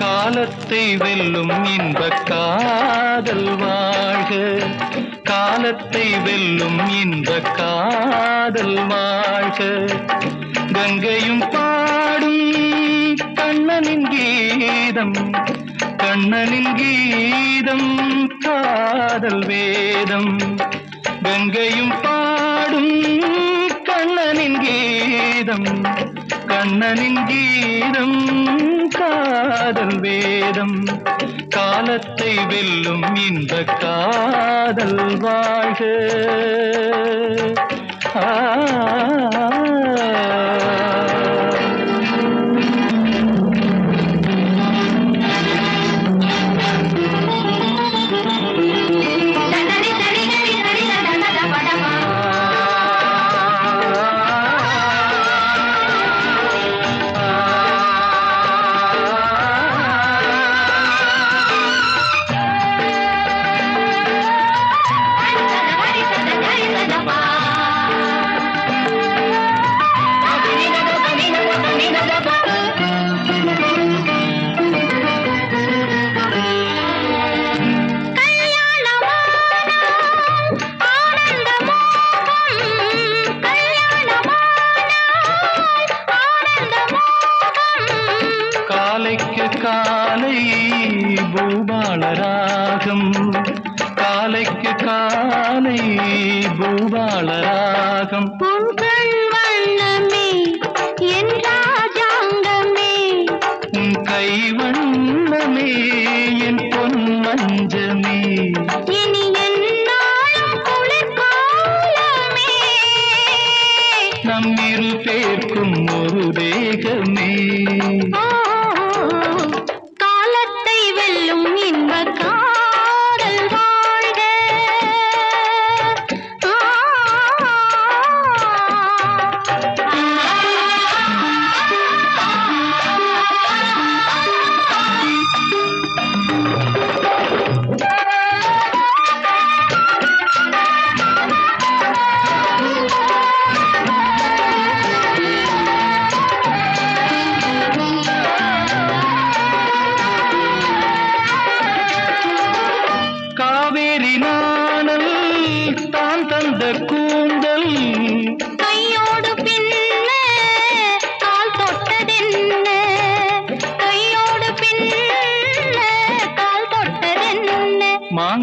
காலத்தை வெல்லும் இன்ப காதல் வாழ்க. காலத்தை வெல்லும் இன்ப காதல் வாழ்க. கங்கையும் பாடும் கண்ணனின் கீதம். கண்ணனின் கீதம் காதல் வேதம். கங்கையும் பாடும் கண்ணனின் கீதம். கண்ணனின் கீதம் வேதம் காலத்தை வெல்லும் இந்த காதல் வாழ்க. ஆ பூபால ராகம் காலைக்கு காலை பூபால ராகம் உன் கை வண்ணமே என் பொன் மஞ்சமே. நம் இரு பேர்க்கும் ஒரு தேகமே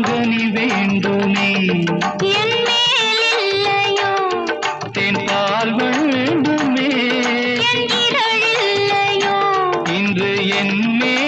வேண்டுமே. என் மேல் இல்லையோ? தேன் பால் வேண்டுமே. இன்று என் கேட்டது